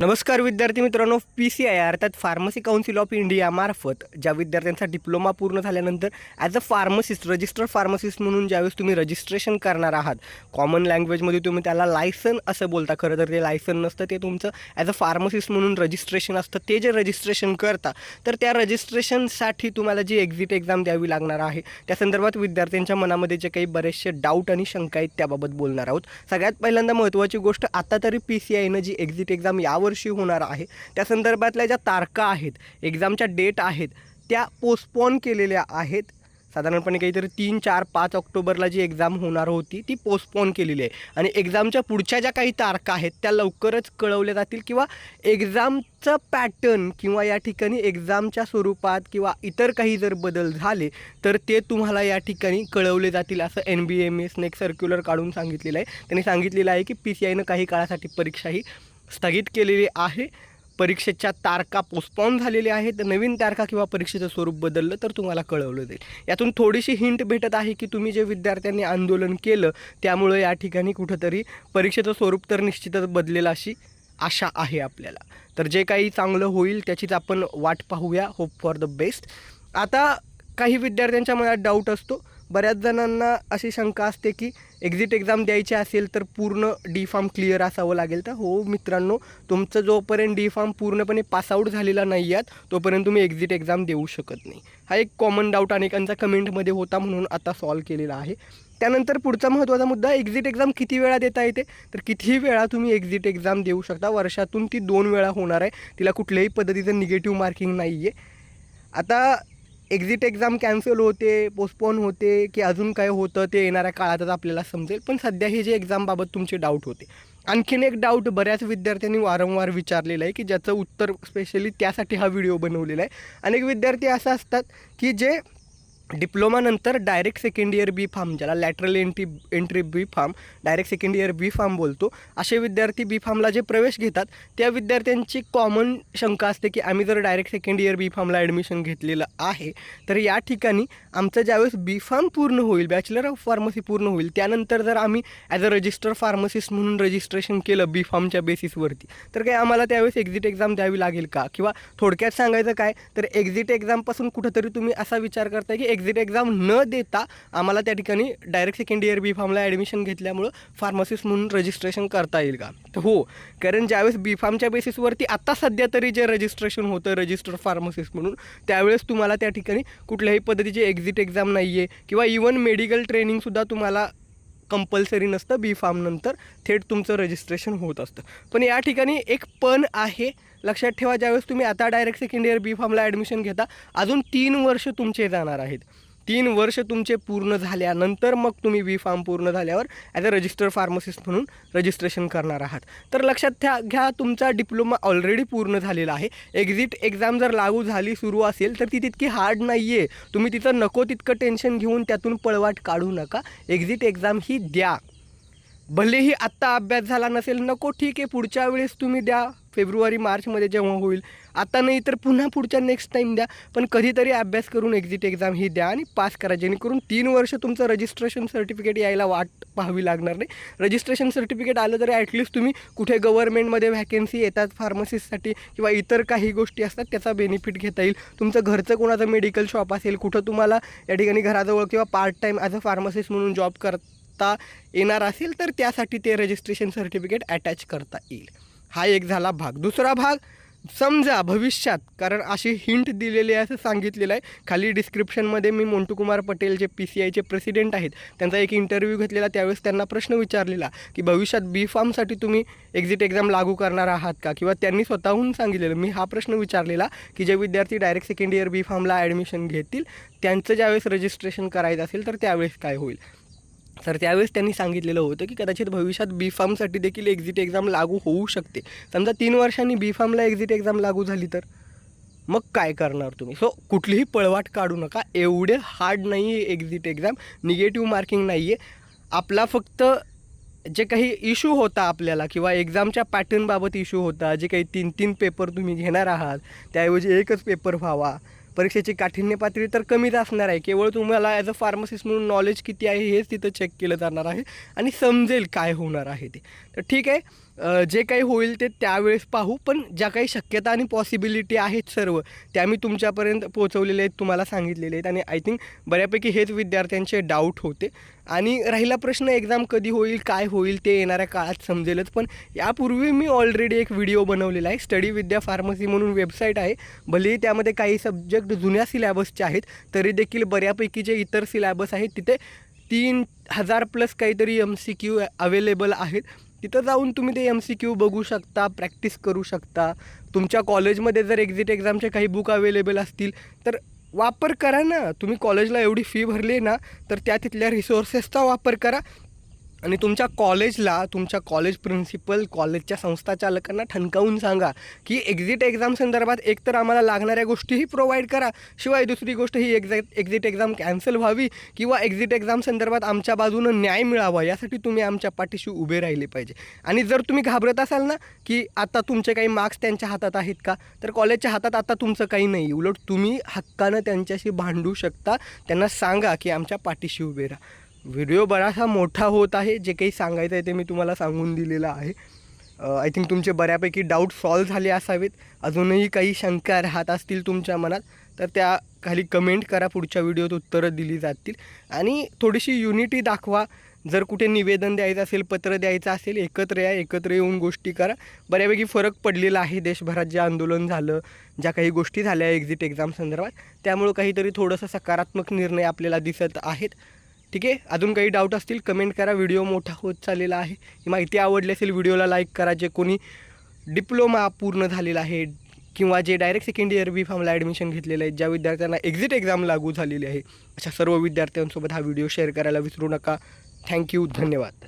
नमस्कार विद्यार्थी मित्रांनो पी सी आय अर्थात फार्मसी काउन्सिल ऑफ इंडिया मार्फत ज्या विद्यार्थ्यांचा डिप्लोमा पूर्ण झाल्यानंतर as a pharmacist registered pharmacist म्हणून ज्यावेळेस तुम्ही रजिस्ट्रेशन करणार आहात कॉमन लँग्वेजमध्ये तुम्ही त्याला लायसन असं बोलता. खरं तर ते लायसन नसतं ते तुमचं ॲज अ फार्मसिस्ट म्हणून रजिस्ट्रेशन असतं. ते जे रजिस्ट्रेशन करता तर त्या रजिस्ट्रेशनसाठी तुम्हाला जी एक्झिट एक्झाम द्यावी लागणार आहे त्या संदर्भात विद्यार्थ्यांच्या मनामध्ये जे काही बरेचसे डाऊट आणि शंका आहेत त्याबाबत बोलणार आहोत. सगळ्यात पहिल्यांदा महत्त्वाची गोष्ट आता तरी पी सी आयनं जी एक्झिट एक्झाम यावर्षी होणार आहे. त्या संदर्भातल्या ज्या तारखा आहेत एक्झामच्या डेट आहेत त्या पोस्टपोन केलेल्या आहेत. साधारणपणे काहीतरी तीन चार पाच ऑक्टोबरला जी एक्झाम होणार होती ती पोस्टपोन केलेली आहे. आणि एक्झामच्या पुढच्या ज्या काही तारखा आहेत त्या लवकरच कळवल्या जातील किंवा एक्झामचं पॅटर्न किंवा या ठिकाणी एक्झामच्या स्वरूपात किंवा इतर काही जर बदल झाले तर ते तुम्हाला या ठिकाणी कळवले जातील असं एन बी एम एसने एक सर्क्युलर काढून सांगितलेलं आहे. त्यांनी सांगितलेलं आहे की पी सी आयनं काही काळासाठी परीक्षा ही स्थगित केलेली आहे. परीक्षेच्या तारखा पोस्टपॉन झालेल्या आहेत. नवीन तारखा किंवा परीक्षेचं स्वरूप बदललं तर तुम्हाला कळवलं जाईल. यातून थोडीशी हिंट भेटत आहे की तुम्ही जे विद्यार्थ्यांनी आंदोलन केलं त्यामुळं या ठिकाणी कुठंतरी परीक्षेचं स्वरूप तर निश्चितच बदलेल अशी आशा आहे आपल्याला. तर जे काही चांगलं होईल त्याचीच आपण वाट पाहूया. होप फॉर द बेस्ट आता काही विद्यार्थ्यांच्या मनात डाऊट असतो. बऱ्याच जणांना अशी शंका असते की एक्झिट एक्झाम द्यायची असेल तर पूर्ण डी फार्म क्लिअर असावं लागेल तर हो मित्रांनो तुमचं जोपर्यंत डी फार्म पूर्णपणे पासआउट झालेला नाही आहात तोपर्यंत तुम्ही एक्झिट एक्झाम देऊ शकत नाही. हा एक कॉमन डाऊट अनेकांचा कमेंटमध्ये होता म्हणून आता सॉल्व केलेला आहे. त्यानंतर पुढचा महत्त्वाचा मुद्दा एक्झिट एक्झाम किती वेळा देता येते? तर कितीही वेळा तुम्ही एक्झिट एक्झाम देऊ शकता. वर्षातून ती दोन वेळा होणार आहे. तिला कुठल्याही पद्धतीचं निगेटिव्ह मार्किंग नाही आहे आता एक्झिट एक्झाम कॅन्सल होते पोस्टपोन होते की अजून काय होतं ते येणाऱ्या काळातच आपल्याला समजेल. पण सध्या हे जे एक्झामबाबत तुमचे डाऊट होते. आणखीन एक डाऊट बऱ्याच विद्यार्थ्यांनी वारंवार विचारलेलं आहे की ज्याचं उत्तर स्पेशली त्यासाठी हा व्हिडिओ बनवलेला आहे. अनेक विद्यार्थी असं असतात की जे डिप्लोमानंतर direct second year B pharm ज्याला lateral entry entry B pharm direct second year B pharm बोलतो. असे विद्यार्थी बी फार्मला जे प्रवेश घेतात त्या विद्यार्थ्यांची कॉमन शंका असते की आम्ही जर डायरेक्ट सेकंड इयर बी फार्मला ॲडमिशन घेतलेलं आहे तर या ठिकाणी आमचं ज्यावेळेस बी फार्म पूर्ण होईल बॅचलर ऑफ फार्मसी पूर्ण होईल त्यानंतर जर आम्ही ॲज अ रजिस्टर फार्मसिस्ट म्हणून रजिस्ट्रेशन केलं बी फार्मच्या बेसिसवरती तर काय आम्हाला त्यावेळेस एक्झिट एक्झाम द्यावी लागेल का? किंवा थोडक्यात सांगायचं काय तर एक्झिट एक्झामपासून कुठंतरी तुम्ही असा विचार करताय की एक्झिट एक्झाम न देता आम्हाला त्या ठिकाणी डायरेक्ट सेकंड इयर बी फार्मला ॲडमिशन घेतल्यामुळं फार्मसिस्ट म्हणून रजिस्ट्रेशन करता येईल का? तर हो कारण ज्यावेळेस बी फार्मच्या बेसिसवरती आत्ता सध्या तरी जे रजिस्ट्रेशन होतं रजिस्टर्ड फार्मसिस्ट म्हणून त्यावेळेस तुम्हाला त्या ठिकाणी कुठल्याही पद्धतीची एक्झिट एक्झाम नाही आहे किंवा इवन मेडिकल ट्रेनिंगसुद्धा तुम्हाला कंपल्सरी नसतं बी फार्म नंतर थेट तुमचं रजिस्ट्रेशन होत असतं. पण या ठिकाणी एक पण आहे लक्षात ठेवा ज्यावेळेस तुम्ही आता डायरेक्ट सेकंड इयर बी फार्मला ॲडमिशन घेता अजून तीन वर्ष तुमचे जाणार आहेत. तीन वर्ष तुमचे पूर्ण झाल्यानंतर मग तुम्ही बी फार्म पूर्ण झाल्यावर ॲज अ रजिस्टर्ड फार्मसिस्ट म्हणून रजिस्ट्रेशन करणार आहात. तर लक्षात ठ्या घ्या तुमचा डिप्लोमा ऑलरेडी पूर्ण झालेला आहे. एक्झिट एक्झाम जर लागू झाली सुरू असेल तर ती तितकी हार्ड नाही आहे तुम्ही तिथं नको तितकं टेन्शन घेऊन त्यातून पळवाट काढू नका. एक्झिट एक्झाम ही द्या. भलेही आत्ता अभ्यास झाला नसेल नको ठीक आहे पुढच्या वेळेस तुम्ही द्या. फेब्रुवारी मार्चमध्ये जेव्हा होईल. आता नाही तर पुन्हा पुढच्या नेक्स्ट टाईम द्या. पण कधीतरी अभ्यास करून एक्झिट एक्झाम ही द्या आणि पास करा. जेणेकरून तीन वर्ष तुमचं रजिस्ट्रेशन सर्टिफिकेट यायला वाट पाहावी लागणार नाही. रजिस्ट्रेशन सर्टिफिकेट आलं तरी ॲटलिस्ट तुम्ही कुठे गव्हर्नमेंटमध्ये व्हॅकन्सी येतात फार्मसिस्टसाठी किंवा इतर काही गोष्टी असतात त्याचा बेनिफिट घेता येईल. तुमचं घरचं कोणाचं मेडिकल शॉप असेल कुठं तुम्हाला या ठिकाणी घराजवळ किंवा part time as a pharmacist म्हणून जॉब करत येणार असेल तर त्यासाठी ते रजिस्ट्रेशन सर्टिफिकेट अटॅच करता येईल. हा एक झाला भाग. दुसरा भाग समजा भविष्यात कारण अशी हिंट दिलेली आहे असं सांगितलेलं आहे. खाली डिस्क्रिप्शनमध्ये मी Montu Kumar Patel J P C आयचे प्रेसिडेंट आहेत त्यांचा एक इंटरव्ह्यू घेतलेला त्यावेळेस त्यांना प्रश्न विचारलेला की भविष्यात बी फार्मसाठी तुम्ही एक्झिट एक्झाम लागू करणार आहात का? किंवा त्यांनी स्वतःहून सांगितलेलं मी हा प्रश्न विचारलेला की जे विद्यार्थी डायरेक्ट सेकंड इयर बी फार्मला ॲडमिशन घेतील त्यांचं ज्यावेळेस रजिस्ट्रेशन करायचं असेल तर त्यावेळेस काय होईल? तर त्यावेळेस त्यांनी सांगितलेलं होतं की कदाचित भविष्यात बी फार्मसाठी देखील एक्झिट एक्झाम लागू होऊ शकते. समजा तीन वर्षांनी बी फार्मला एक्झिट एक्झाम लागू झाली तर? मग काय करणार तुम्ही? सो कुठलीही पळवाट काढू नका. एवढे हार्ड नाही आहे एक्झिट एक्झाम निगेटिव्ह मार्किंग नाही आहे आपला फक्त जे काही इश्यू होता आपल्याला किंवा एक्झामच्या पॅटर्नबाबत इश्यू होता जे काही तीन तीन पेपर तुम्ही घेणार आहात त्याऐवजी एकच पेपर व्हावा परीक्षेची काठिण्य पातळी तर कमीच असणार आहे. केवळ तुम्हाला ॲज अ फार्मसिस्ट म्हणून नॉलेज किती आहे हेच तिथं चेक केलं जाणार आहे आणि समजेल काय होणार आहे ते. तर ठीक आहे जे काही होईल ते त्यावेळेस पाहू पण ज्या काही शक्यता आणि पॉसिबिलिटी आहेत सर्व त्या मी तुमच्यापर्यंत पोहोचवलेले आहेत तुम्हाला सांगितलेले आहेत. आणि आय थिंक बऱ्यापैकी हेच विद्यार्थ्यांचे डाऊट होते. आणि राहिला प्रश्न एक्झाम कधी होईल काय होईल ते येणाऱ्या काळात समजेलच. पण यापूर्वी मी ऑलरेडी एक व्हिडिओ बनवलेला आहे. स्टडी विद्या फार्मसी म्हणून वेबसाईट आहे. भलेही त्यामध्ये काही सब्जेक्ट जुन्या सिलॅबसचे आहेत तरी देखील बऱ्यापैकी जे इतर सिलॅबस आहेत तिथे तीन हजार प्लस काहीतरी एम सी क्यू अवेलेबल आहेत. तिथं जाऊन तुम्ही ते एम सी क्यू बघू शकता प्रॅक्टिस करू शकता. तुमच्या कॉलेजमध्ये जर एक्झिट एक्झामचे काही बुक अवेलेबल असतील तर वापर करा ना. तुम्ही कॉलेजला एवढी फी भरली आहे ना तर त्या तिथल्या रिसोर्सेसचा वापर करा. आणि तुमच्या कॉलेजला तुमच्या कॉलेज प्रिन्सिपल कॉलेजच्या संस्थाचालकांना ठणकावून सांगा की एक्झिट एक्झाम संदर्भात एकतर आम्हाला लागणाऱ्या गोष्टीही प्रोव्हाइड करा. शिवाय दुसरी गोष्ट ही एक्झॅक्ट एक्झिट एक्झाम कॅन्सल व्हावी किंवा एक्झिट एक्झाम संदर्भात आमच्या बाजूनं न्याय मिळावा यासाठी तुम्ही आमच्या पाठीशी उभे राहिले पाहिजे. आणि जर तुम्ही घाबरत असाल ना की आता तुमचे काही मार्क्स त्यांच्या हातात आहेत का तर कॉलेजच्या हातात आता तुमचं काही नाही. उलट तुम्ही हक्कानं त्यांच्याशी भांडू शकता. त्यांना सांगा की आमच्या पाठीशी उभे राहा. व्हिडिओ बराचसा मोठा होत आहे जे काही सांगायचं आहे ते मी तुम्हाला सांगून दिलेलं आहे. आय थिंक तुमचे बऱ्यापैकी डाऊट सॉल्व झाले असावेत. अजूनही काही शंका राहत असतील तुमच्या मनात तर त्या खाली कमेंट करा पुढच्या व्हिडिओत उत्तरं दिली जातील. आणि थोडीशी युनिटी दाखवा. जर कुठे निवेदन द्यायचं असेल पत्र द्यायचं असेल एकत्र या एकत्र येऊन गोष्टी करा. बऱ्यापैकी फरक पडलेला आहे देशभरात जे आंदोलन झालं ज्या काही गोष्टी झाल्या एक्झिट एक्झाम संदर्भात. त्यामुळं काहीतरी थोडंसं सकारात्मक निर्णय आपल्याला दिसत आहेत. ठीक आहे? अजून काही डाऊट असतील कमेंट करा. व्हिडिओ मोठा होत चाललेला आहे. ही माहिती आवडली असेल व्हिडिओला लाईक करा. जे कोणी डिप्लोमा पूर्ण झालेला आहे किंवा जे डायरेक्ट सेकंड इयर बी फॉर्मला ॲडमिशन घेतलेलं आहे ज्या विद्यार्थ्यांना एक्झिट एक्झाम लागू झालेली आहे अशा सर्व विद्यार्थ्यांसोबत हा व्हिडिओ शेअर करायला विसरू नका. थँक्यू धन्यवाद.